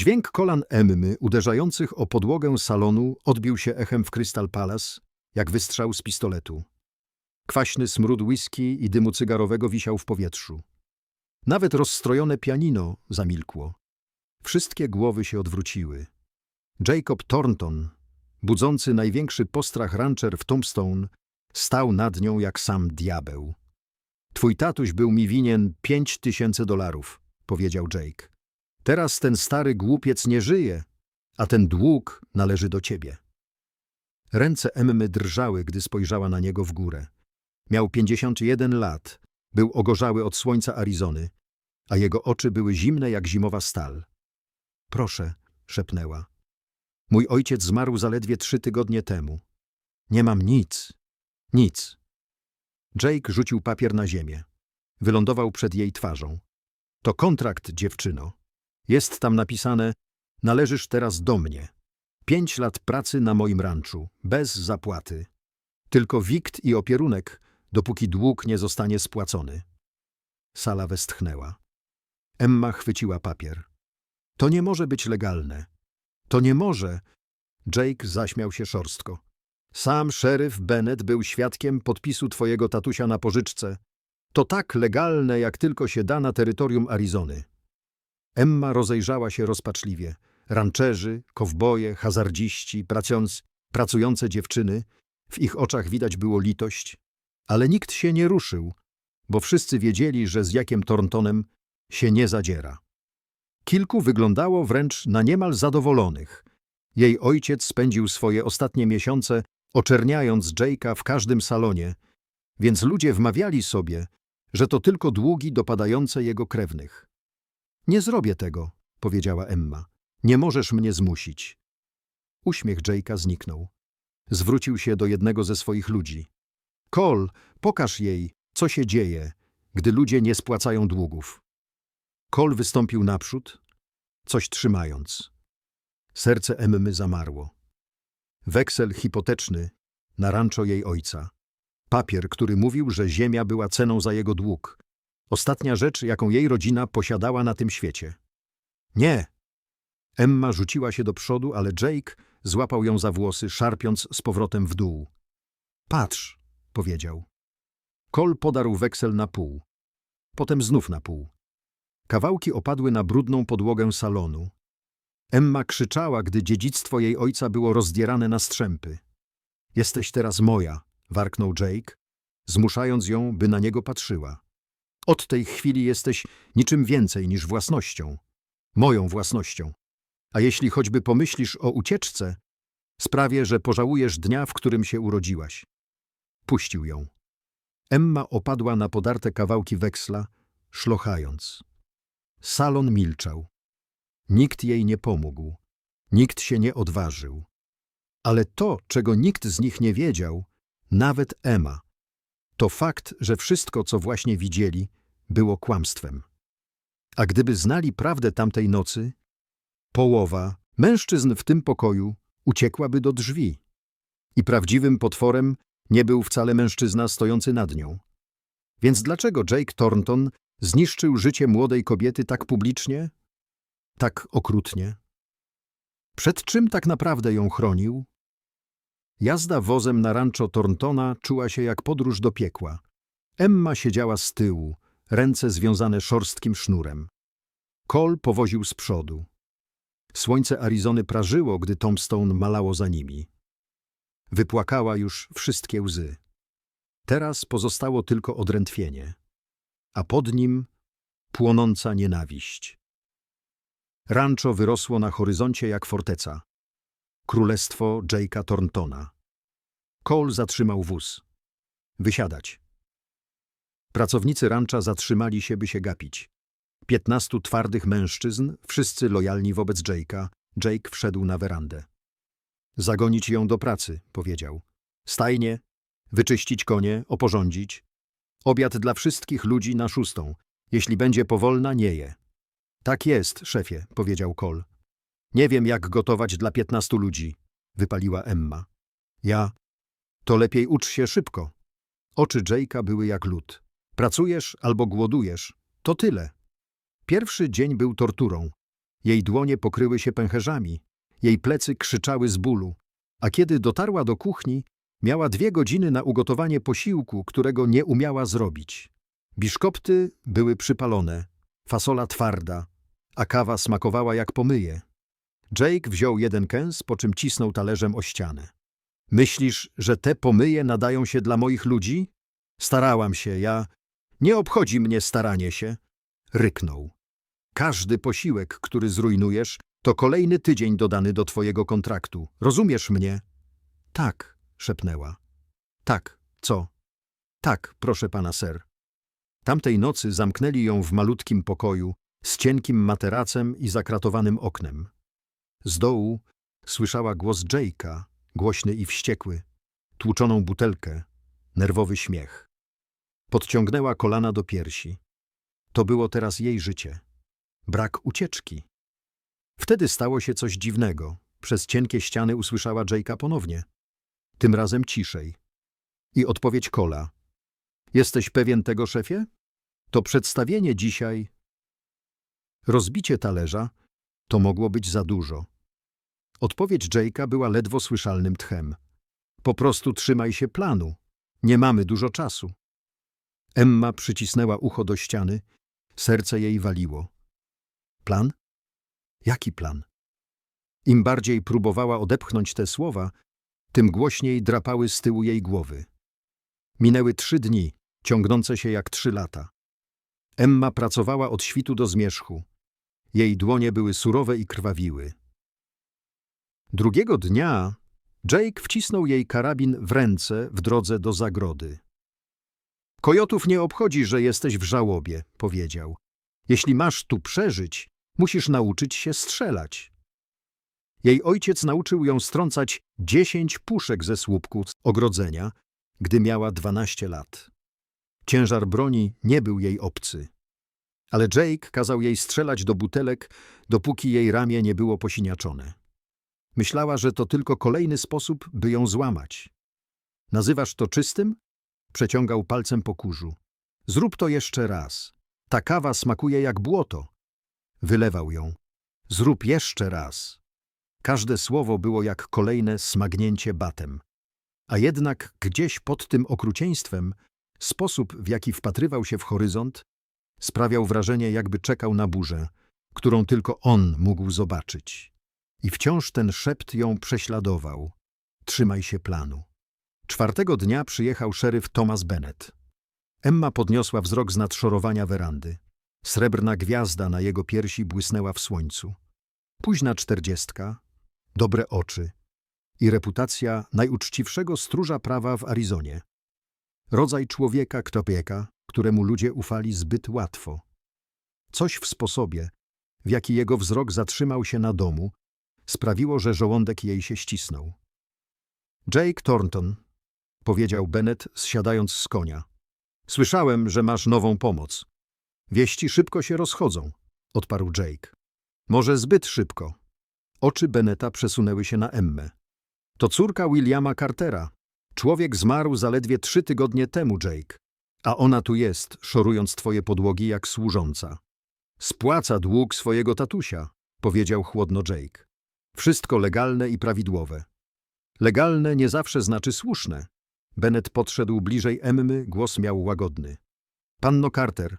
Dźwięk kolan Emmy uderzających o podłogę salonu odbił się echem w Crystal Palace, jak wystrzał z pistoletu. Kwaśny smród whisky i dymu cygarowego wisiał w powietrzu. Nawet rozstrojone pianino zamilkło. Wszystkie głowy się odwróciły. Jacob Thornton, budzący największy postrach rancher w Tombstone, stał nad nią jak sam diabeł. Twój tatuś był mi winien pięć tysięcy dolarów, powiedział Jake. Teraz ten stary głupiec nie żyje, a ten dług należy do ciebie. Ręce Emmy drżały, gdy spojrzała na niego w górę. Miał 51 lat, był ogorzały od słońca Arizony, a jego oczy były zimne jak zimowa stal. Proszę, szepnęła. Mój ojciec zmarł zaledwie trzy tygodnie temu. Nie mam nic, nic. Jake rzucił papier na ziemię. Wylądował przed jej twarzą. To kontrakt, dziewczyno. Jest tam napisane, należysz teraz do mnie. Pięć lat pracy na moim ranczu, bez zapłaty. Tylko wikt i opierunek, dopóki dług nie zostanie spłacony. Sala westchnęła. Emma chwyciła papier. To nie może być legalne. To nie może. Jake zaśmiał się szorstko. Sam szeryf Bennett był świadkiem podpisu twojego tatusia na pożyczce. To tak legalne, jak tylko się da na terytorium Arizony. Emma rozejrzała się rozpaczliwie. Rancherzy, kowboje, hazardziści, pracując, pracujące dziewczyny. W ich oczach widać było litość. Ale nikt się nie ruszył, bo wszyscy wiedzieli, że z Jakiem Thorntonem się nie zadziera. Kilku wyglądało wręcz na niemal zadowolonych. Jej ojciec spędził swoje ostatnie miesiące oczerniając Jake'a w każdym salonie, więc ludzie wmawiali sobie, że to tylko długi dopadające jego krewnych. Nie zrobię tego, powiedziała Emma. Nie możesz mnie zmusić. Uśmiech Jake'a zniknął. Zwrócił się do jednego ze swoich ludzi. Cole, pokaż jej, co się dzieje, gdy ludzie nie spłacają długów. Cole wystąpił naprzód, coś trzymając. Serce Emmy zamarło. Weksel hipoteczny na jej ojca. Papier, który mówił, że ziemia była ceną za jego dług. Ostatnia rzecz, jaką jej rodzina posiadała na tym świecie. Nie! Emma rzuciła się do przodu, ale Jake złapał ją za włosy, szarpiąc z powrotem w dół. Patrz, powiedział. Kol podarł weksel na pół. Potem znów na pół. Kawałki opadły na brudną podłogę salonu. Emma krzyczała, gdy dziedzictwo jej ojca było rozdierane na strzępy. Jesteś teraz moja, warknął Jake, zmuszając ją, by na niego patrzyła. Od tej chwili jesteś niczym więcej niż własnością. Moją własnością. A jeśli choćby pomyślisz o ucieczce, sprawię, że pożałujesz dnia, w którym się urodziłaś. Puścił ją. Emma opadła na podarte kawałki weksla, szlochając. Salon milczał. Nikt jej nie pomógł. Nikt się nie odważył. Ale to, czego nikt z nich nie wiedział, nawet Emma, to fakt, że wszystko, co właśnie widzieli, było kłamstwem. A gdyby znali prawdę tamtej nocy, połowa mężczyzn w tym pokoju uciekłaby do drzwi. I prawdziwym potworem nie był wcale mężczyzna stojący nad nią. Więc dlaczego Jake Thornton zniszczył życie młodej kobiety tak publicznie? tak okrutnie? Przed czym tak naprawdę ją chronił? Jazda wozem na rancho Thorntona czuła się jak podróż do piekła. Emma siedziała z tyłu, ręce związane szorstkim sznurem. Cole powoził z przodu. Słońce Arizony prażyło, gdy Tombstone malało za nimi. Wypłakała już wszystkie łzy. Teraz pozostało tylko odrętwienie, a pod nim płonąca nienawiść. Rancho wyrosło na horyzoncie jak forteca. Królestwo Jake'a Thorntona. Cole zatrzymał wóz. Wysiadać. Pracownicy rancha zatrzymali się, by się gapić. Piętnastu twardych mężczyzn, wszyscy lojalni wobec Jake'a, Jake wszedł na werandę. Zagonić ją do pracy, powiedział. Stajnie, wyczyścić konie, oporządzić. Obiad dla wszystkich ludzi na szóstą. Jeśli będzie powolna, nie je. Tak jest, szefie, powiedział Cole. Nie wiem, jak gotować dla piętnastu ludzi, wypaliła Emma. Ja. To lepiej ucz się szybko. Oczy Jake'a były jak lód. Pracujesz albo głodujesz. To tyle. Pierwszy dzień był torturą. Jej dłonie pokryły się pęcherzami, jej plecy krzyczały z bólu, a kiedy dotarła do kuchni, miała dwie godziny na ugotowanie posiłku, którego nie umiała zrobić. Biszkopty były przypalone, fasola twarda, a kawa smakowała jak pomyje. Jake wziął jeden kęs, po czym cisnął talerzem o ścianę. Myślisz, że te pomyje nadają się dla moich ludzi? Starałam się, ja... Nie obchodzi mnie staranie się. Ryknął. Każdy posiłek, który zrujnujesz, to kolejny tydzień dodany do twojego kontraktu. Rozumiesz mnie? Tak, szepnęła. Tak, co? Tak, proszę pana, ser. Tamtej nocy zamknęli ją w malutkim pokoju, z cienkim materacem i zakratowanym oknem. Z dołu słyszała głos Jake'a, głośny i wściekły, tłuczoną butelkę, nerwowy śmiech. Podciągnęła kolana do piersi. To było teraz jej życie. Brak ucieczki. Wtedy stało się coś dziwnego. Przez cienkie ściany usłyszała Jake'a ponownie. Tym razem ciszej. I odpowiedź Kola. Jesteś pewien tego, szefie? To przedstawienie dzisiaj... Rozbicie talerza to mogło być za dużo. Odpowiedź Jake'a była ledwo słyszalnym tchem. Po prostu trzymaj się planu. Nie mamy dużo czasu. Emma przycisnęła ucho do ściany. Serce jej waliło. Plan? Jaki plan? Im bardziej próbowała odepchnąć te słowa, tym głośniej drapały z tyłu jej głowy. Minęły trzy dni, ciągnące się jak trzy lata. Emma pracowała od świtu do zmierzchu. Jej dłonie były surowe i krwawiły. Drugiego dnia Jake wcisnął jej karabin w ręce w drodze do zagrody. Kojotów nie obchodzi, że jesteś w żałobie, powiedział. Jeśli masz tu przeżyć, musisz nauczyć się strzelać. Jej ojciec nauczył ją strącać dziesięć puszek ze słupku ogrodzenia, gdy miała dwanaście lat. Ciężar broni nie był jej obcy. Ale Jake kazał jej strzelać do butelek, dopóki jej ramię nie było posiniaczone. Myślała, że to tylko kolejny sposób, by ją złamać. Nazywasz to czystym? Przeciągał palcem po kurzu. Zrób to jeszcze raz. Ta kawa smakuje jak błoto. Wylewał ją. Zrób jeszcze raz. Każde słowo było jak kolejne smagnięcie batem. A jednak gdzieś pod tym okrucieństwem sposób, w jaki wpatrywał się w horyzont, sprawiał wrażenie, jakby czekał na burzę, którą tylko on mógł zobaczyć. I wciąż ten szept ją prześladował. Trzymaj się planu. Czwartego dnia przyjechał szeryf Thomas Bennett. Emma podniosła wzrok z nadszorowania werandy. Srebrna gwiazda na jego piersi błysnęła w słońcu. Późna czterdziestka, dobre oczy i reputacja najuczciwszego stróża prawa w Arizonie. Rodzaj człowieka ktopieka, któremu ludzie ufali zbyt łatwo. Coś w sposobie, w jaki jego wzrok zatrzymał się na domu, sprawiło, że żołądek jej się ścisnął. Jake Thornton, powiedział Bennett, zsiadając z konia. Słyszałem, że masz nową pomoc. Wieści szybko się rozchodzą, odparł Jake. Może zbyt szybko. Oczy Benneta przesunęły się na Emmę. To córka Williama Cartera. Człowiek zmarł zaledwie trzy tygodnie temu, Jake. A ona tu jest, szorując twoje podłogi jak służąca. Spłaca dług swojego tatusia, powiedział chłodno Jake. Wszystko legalne i prawidłowe. Legalne nie zawsze znaczy słuszne. Bennett podszedł bliżej Emmy, głos miał łagodny. Panno Carter,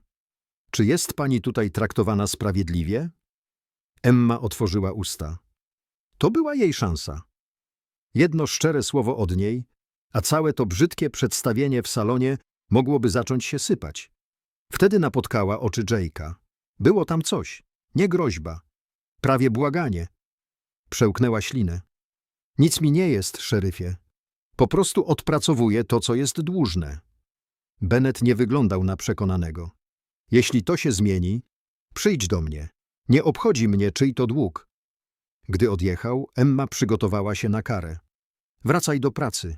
czy jest pani tutaj traktowana sprawiedliwie? Emma otworzyła usta. To była jej szansa. Jedno szczere słowo od niej, a całe to brzydkie przedstawienie w salonie mogłoby zacząć się sypać. Wtedy napotkała oczy Jake'a. Było tam coś, nie groźba, prawie błaganie. Przełknęła ślinę. Nic mi nie jest, szeryfie. Po prostu odpracowuję to, co jest dłużne. Bennett nie wyglądał na przekonanego. Jeśli to się zmieni, przyjdź do mnie. Nie obchodzi mnie, czyj to dług. Gdy odjechał, Emma przygotowała się na karę. Wracaj do pracy.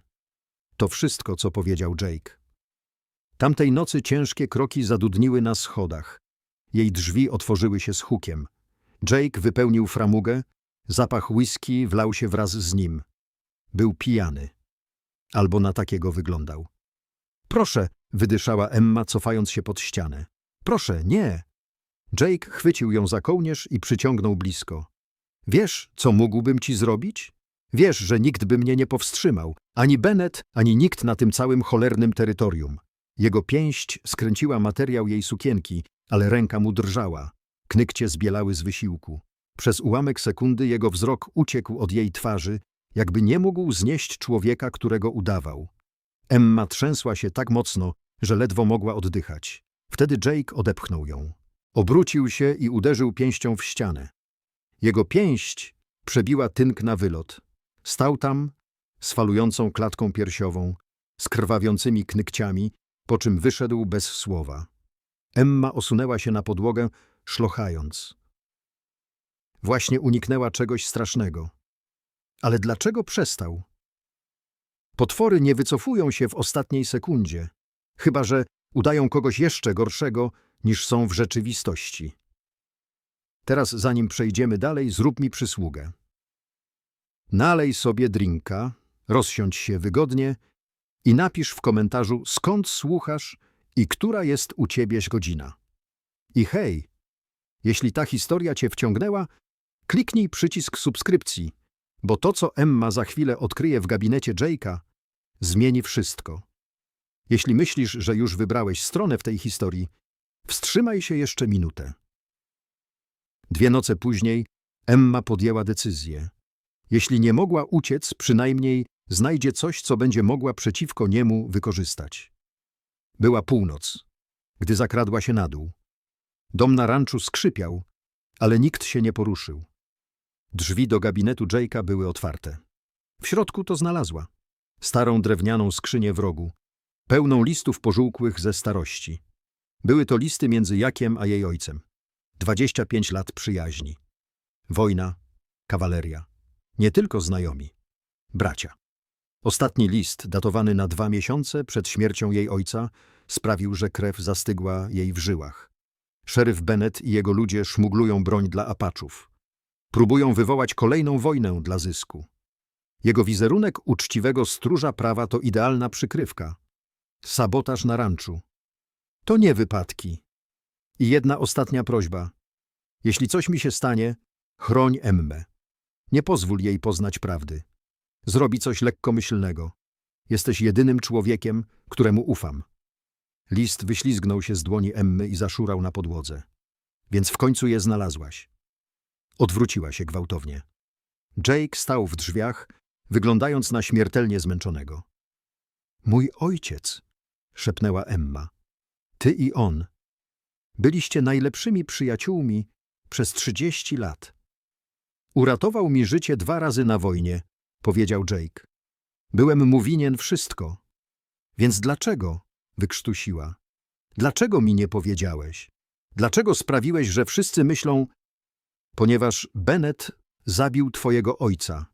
To wszystko, co powiedział Jake. Tamtej nocy ciężkie kroki zadudniły na schodach. Jej drzwi otworzyły się z hukiem. Jake wypełnił framugę, zapach whisky wlał się wraz z nim. Był pijany. Albo na takiego wyglądał. Proszę, wydyszała Emma, cofając się pod ścianę. Proszę, nie. Jake chwycił ją za kołnierz i przyciągnął blisko. Wiesz, co mógłbym ci zrobić? Wiesz, że nikt by mnie nie powstrzymał, ani Bennett, ani nikt na tym całym cholernym terytorium. Jego pięść skręciła materiał jej sukienki, ale ręka mu drżała. Knykcie zbielały z wysiłku. Przez ułamek sekundy jego wzrok uciekł od jej twarzy, jakby nie mógł znieść człowieka, którego udawał. Emma trzęsła się tak mocno, że ledwo mogła oddychać. Wtedy Jake odepchnął ją. Obrócił się i uderzył pięścią w ścianę. Jego pięść przebiła tynk na wylot. Stał tam z falującą klatką piersiową, z krwawiącymi knykciami, po czym wyszedł bez słowa. Emma osunęła się na podłogę, szlochając. Właśnie uniknęła czegoś strasznego. Ale dlaczego przestał? Potwory nie wycofują się w ostatniej sekundzie, chyba że udają kogoś jeszcze gorszego, niż są w rzeczywistości. Teraz, zanim przejdziemy dalej, zrób mi przysługę. Nalej sobie drinka, rozsiądź się wygodnie i napisz w komentarzu, skąd słuchasz i która jest u ciebie godzina. I hej, jeśli ta historia cię wciągnęła, kliknij przycisk subskrypcji, bo to, co Emma za chwilę odkryje w gabinecie Jake'a, zmieni wszystko. Jeśli myślisz, że już wybrałeś stronę w tej historii, wstrzymaj się jeszcze minutę. Dwie noce później Emma podjęła decyzję. Jeśli nie mogła uciec, przynajmniej znajdzie coś, co będzie mogła przeciwko niemu wykorzystać. Była północ, gdy zakradła się na dół. Dom na ranczu skrzypiał, ale nikt się nie poruszył. Drzwi do gabinetu Jake'a były otwarte. W środku to znalazła. Starą drewnianą skrzynię w rogu, pełną listów pożółkłych ze starości. Były to listy między Jakiem a jej ojcem. 25 lat przyjaźni. Wojna, kawaleria. Nie tylko znajomi. Bracia. Ostatni list, datowany na dwa miesiące przed śmiercią jej ojca, sprawił, że krew zastygła jej w żyłach. Szeryf Bennett i jego ludzie szmuglują broń dla Apaczów. Próbują wywołać kolejną wojnę dla zysku. Jego wizerunek uczciwego stróża prawa to idealna przykrywka. Sabotaż na ranczu. To nie wypadki. I jedna ostatnia prośba. Jeśli coś mi się stanie, chroń Emmę. Nie pozwól jej poznać prawdy. Zrobi coś lekkomyślnego. Jesteś jedynym człowiekiem, któremu ufam. List wyślizgnął się z dłoni Emmy i zaszurał na podłodze. Więc w końcu je znalazłaś. Odwróciła się gwałtownie. Jake stał w drzwiach, wyglądając na śmiertelnie zmęczonego. Mój ojciec, szepnęła Emma. Ty i on. Byliście najlepszymi przyjaciółmi przez trzydzieści lat. Uratował mi życie dwa razy na wojnie, powiedział Jake. Byłem mu winien wszystko. Więc dlaczego? wykrztusiła. Dlaczego mi nie powiedziałeś? Dlaczego sprawiłeś, że wszyscy myślą... Ponieważ Bennett zabił twojego ojca,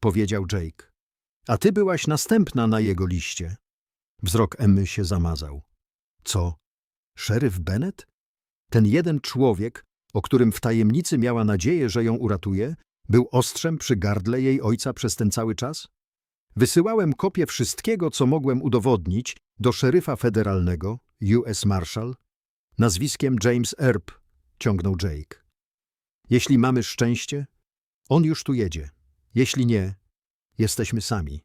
powiedział Jake. A ty byłaś następna na jego liście. Wzrok Emmy się zamazał. Co? Szeryf Bennett? Ten jeden człowiek, o którym w tajemnicy miała nadzieję, że ją uratuje, był ostrzem przy gardle jej ojca przez ten cały czas? Wysyłałem kopię wszystkiego, co mogłem udowodnić, do szeryfa federalnego, US Marshal, nazwiskiem James Earp, ciągnął Jake. Jeśli mamy szczęście, on już tu jedzie. Jeśli nie, jesteśmy sami.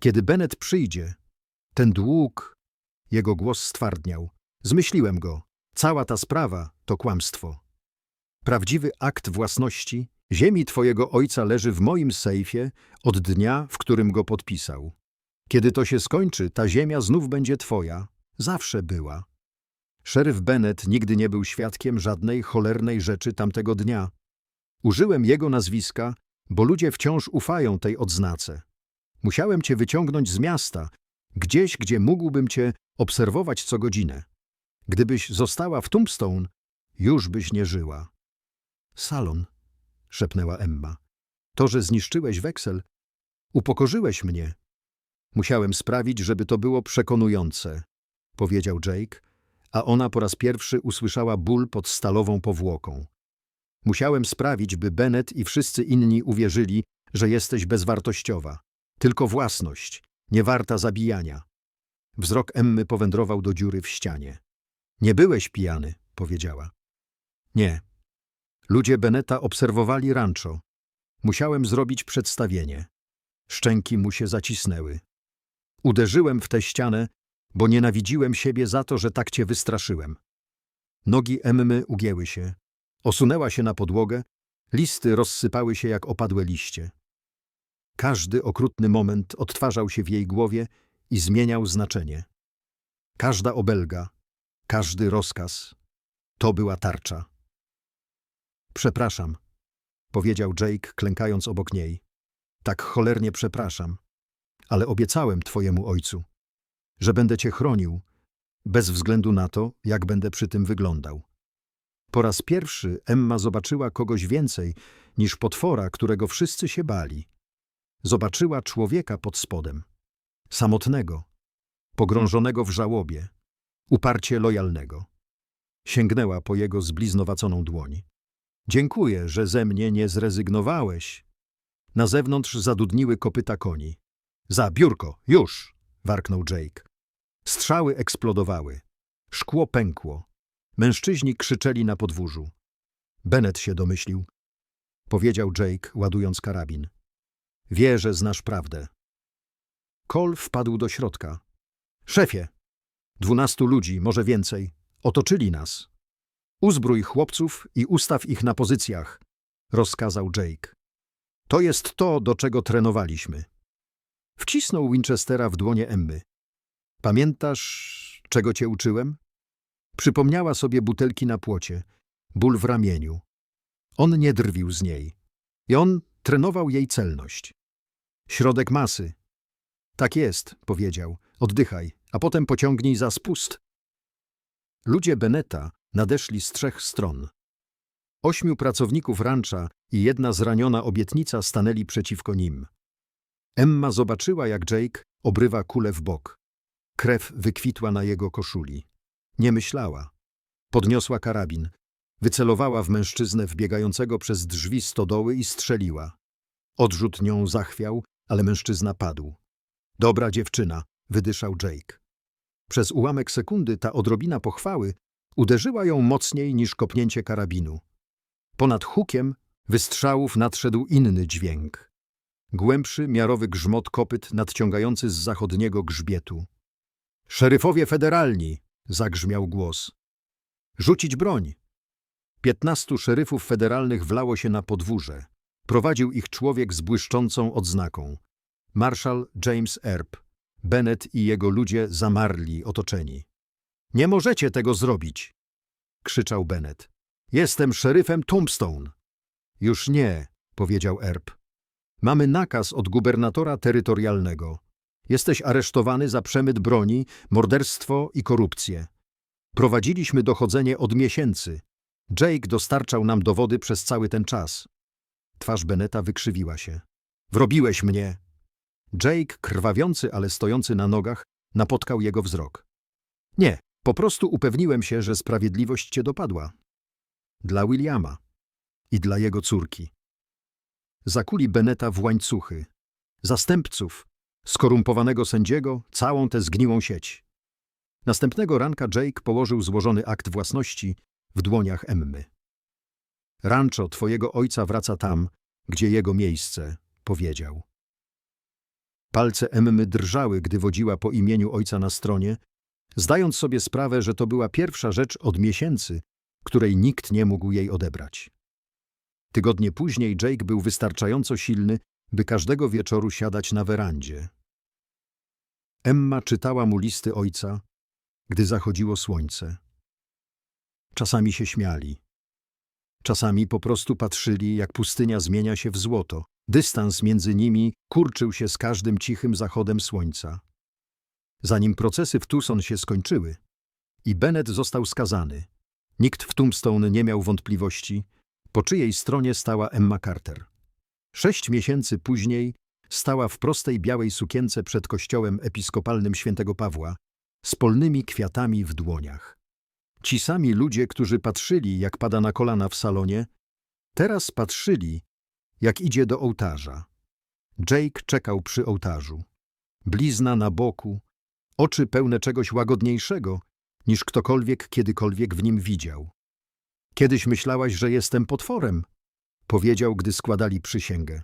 Kiedy Bennett przyjdzie, ten dług, jego głos stwardniał. Zmyśliłem go. Cała ta sprawa to kłamstwo. Prawdziwy akt własności ziemi twojego ojca leży w moim sejfie od dnia, w którym go podpisał. Kiedy to się skończy, ta ziemia znów będzie twoja. Zawsze była. Szeryf Bennett nigdy nie był świadkiem żadnej cholernej rzeczy tamtego dnia. Użyłem jego nazwiska, bo ludzie wciąż ufają tej odznace. Musiałem cię wyciągnąć z miasta, gdzieś, gdzie mógłbym cię obserwować co godzinę. Gdybyś została w Tombstone, już byś nie żyła. Salon, szepnęła Emma. To, że zniszczyłeś weksel, upokorzyłeś mnie. Musiałem sprawić, żeby to było przekonujące, powiedział Jake, a ona po raz pierwszy usłyszała ból pod stalową powłoką. Musiałem sprawić, by Bennett i wszyscy inni uwierzyli, że jesteś bezwartościowa. Tylko własność, nie warta zabijania. Wzrok Emmy powędrował do dziury w ścianie. Nie byłeś pijany, powiedziała. Nie. Ludzie Beneta obserwowali rancho. Musiałem zrobić przedstawienie. Szczęki mu się zacisnęły. Uderzyłem w tę ścianę, bo nienawidziłem siebie za to, że tak cię wystraszyłem. Nogi Emmy ugięły się. Osunęła się na podłogę, listy rozsypały się jak opadłe liście. Każdy okrutny moment odtwarzał się w jej głowie i zmieniał znaczenie. Każda obelga, każdy rozkaz, to była tarcza. Przepraszam, powiedział Jake, klękając obok niej. Tak cholernie przepraszam, ale obiecałem twojemu ojcu, że będę cię chronił, bez względu na to, jak będę przy tym wyglądał. Po raz pierwszy Emma zobaczyła kogoś więcej niż potwora, którego wszyscy się bali. Zobaczyła człowieka pod spodem, samotnego, pogrążonego w żałobie, uparcie lojalnego. Sięgnęła po jego zbliznowaconą dłoń. Dziękuję, że ze mnie nie zrezygnowałeś. Na zewnątrz zadudniły kopyta koni. Za biurko, już! Warknął Jake. Strzały eksplodowały. Szkło pękło. Mężczyźni krzyczeli na podwórzu. Bennett się domyślił. Powiedział Jake, ładując karabin. Wie, że znasz prawdę. Cole wpadł do środka. Szefie! Dwunastu ludzi, może więcej, otoczyli nas. Uzbrój chłopców i ustaw ich na pozycjach, rozkazał Jake. To jest to, do czego trenowaliśmy. Wcisnął Winchestera w dłonie Emmy. Pamiętasz, czego cię uczyłem? Przypomniała sobie butelki na płocie, ból w ramieniu. On nie drwił z niej. I on trenował jej celność. Środek masy. Tak jest, powiedział. Oddychaj, a potem pociągnij za spust. Ludzie Beneta nadeszli z trzech stron. Ośmiu pracowników rancha i jedna zraniona obietnica stanęli przeciwko nim. Emma zobaczyła, jak Jake obrywa kulę w bok. Krew wykwitła na jego koszuli. Nie myślała. Podniosła karabin. Wycelowała w mężczyznę wbiegającego przez drzwi stodoły i strzeliła. Odrzut nią zachwiał, ale mężczyzna padł. Dobra dziewczyna, wydyszał Jake. Przez ułamek sekundy ta odrobina pochwały uderzyła ją mocniej niż kopnięcie karabinu. Ponad hukiem wystrzałów nadszedł inny dźwięk. Głębszy, miarowy grzmot kopyt nadciągający z zachodniego grzbietu. Szeryfowie federalni! zagrzmiał głos. Rzucić broń! Piętnastu szeryfów federalnych wlało się na podwórze. Prowadził ich człowiek z błyszczącą odznaką. Marszał James Earp. Bennett i jego ludzie zamarli, otoczeni. Nie możecie tego zrobić! krzyczał Bennett. Jestem szeryfem Tombstone. Już nie, powiedział Earp. Mamy nakaz od gubernatora terytorialnego. Jesteś aresztowany za przemyt broni, morderstwo i korupcję. Prowadziliśmy dochodzenie od miesięcy. Jake dostarczał nam dowody przez cały ten czas. Twarz Beneta wykrzywiła się. Wrobiłeś mnie! Jake, krwawiący, ale stojący na nogach, napotkał jego wzrok. Nie, po prostu upewniłem się, że sprawiedliwość cię dopadła. Dla Williama i dla jego córki. Zakuli Beneta w łańcuchy. Zastępców, skorumpowanego sędziego, całą tę zgniłą sieć. Następnego ranka Jake położył złożony akt własności w dłoniach Emmy. Rancho twojego ojca wraca tam, gdzie jego miejsce, powiedział. Palce Emmy drżały, gdy wodziła po imieniu ojca na stronie, zdając sobie sprawę, że to była pierwsza rzecz od miesięcy, której nikt nie mógł jej odebrać. Tygodnie później Jake był wystarczająco silny, by każdego wieczoru siadać na werandzie. Emma czytała mu listy ojca, gdy zachodziło słońce. Czasami się śmiali. Czasami po prostu patrzyli, jak pustynia zmienia się w złoto. Dystans między nimi kurczył się z każdym cichym zachodem słońca. Zanim procesy w Tucson się skończyły i Bennett został skazany, nikt w Tombstone nie miał wątpliwości, po czyjej stronie stała Emma Carter. Sześć miesięcy później stała w prostej białej sukience przed kościołem episkopalnym świętego Pawła z polnymi kwiatami w dłoniach. Ci sami ludzie, którzy patrzyli, jak pada na kolana w salonie, teraz patrzyli, jak idzie do ołtarza. Jake czekał przy ołtarzu. Blizna na boku, oczy pełne czegoś łagodniejszego, niż ktokolwiek kiedykolwiek w nim widział. Kiedyś myślałaś, że jestem potworem, powiedział, gdy składali przysięgę.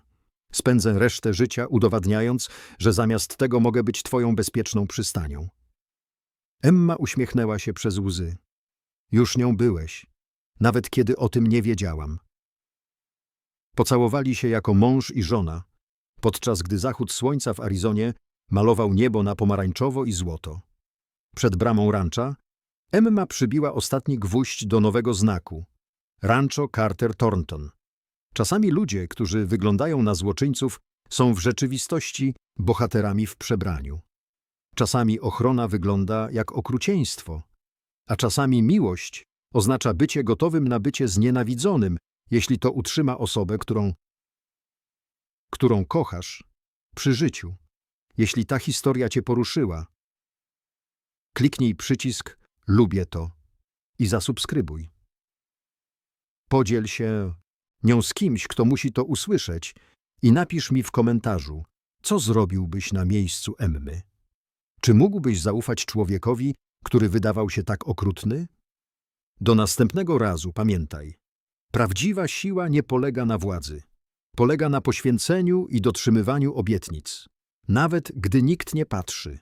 Spędzę resztę życia udowadniając, że zamiast tego mogę być twoją bezpieczną przystanią. Emma uśmiechnęła się przez łzy. Już nią byłeś, nawet kiedy o tym nie wiedziałam. Pocałowali się jako mąż i żona, podczas gdy zachód słońca w Arizonie malował niebo na pomarańczowo i złoto. Przed bramą rancha Emma przybiła ostatni gwóźdź do nowego znaku – Rancho Carter Thornton. Czasami ludzie, którzy wyglądają na złoczyńców, są w rzeczywistości bohaterami w przebraniu. Czasami ochrona wygląda jak okrucieństwo, a czasami miłość oznacza bycie gotowym na bycie znienawidzonym, jeśli to utrzyma osobę, którą, którą kochasz, przy życiu. Jeśli ta historia cię poruszyła, kliknij przycisk Lubię to i zasubskrybuj. Podziel się nią z kimś, kto musi to usłyszeć i napisz mi w komentarzu, co zrobiłbyś na miejscu Emmy. Czy mógłbyś zaufać człowiekowi, który wydawał się tak okrutny? Do następnego razu pamiętaj. Prawdziwa siła nie polega na władzy. Polega na poświęceniu i dotrzymywaniu obietnic. Nawet gdy nikt nie patrzy.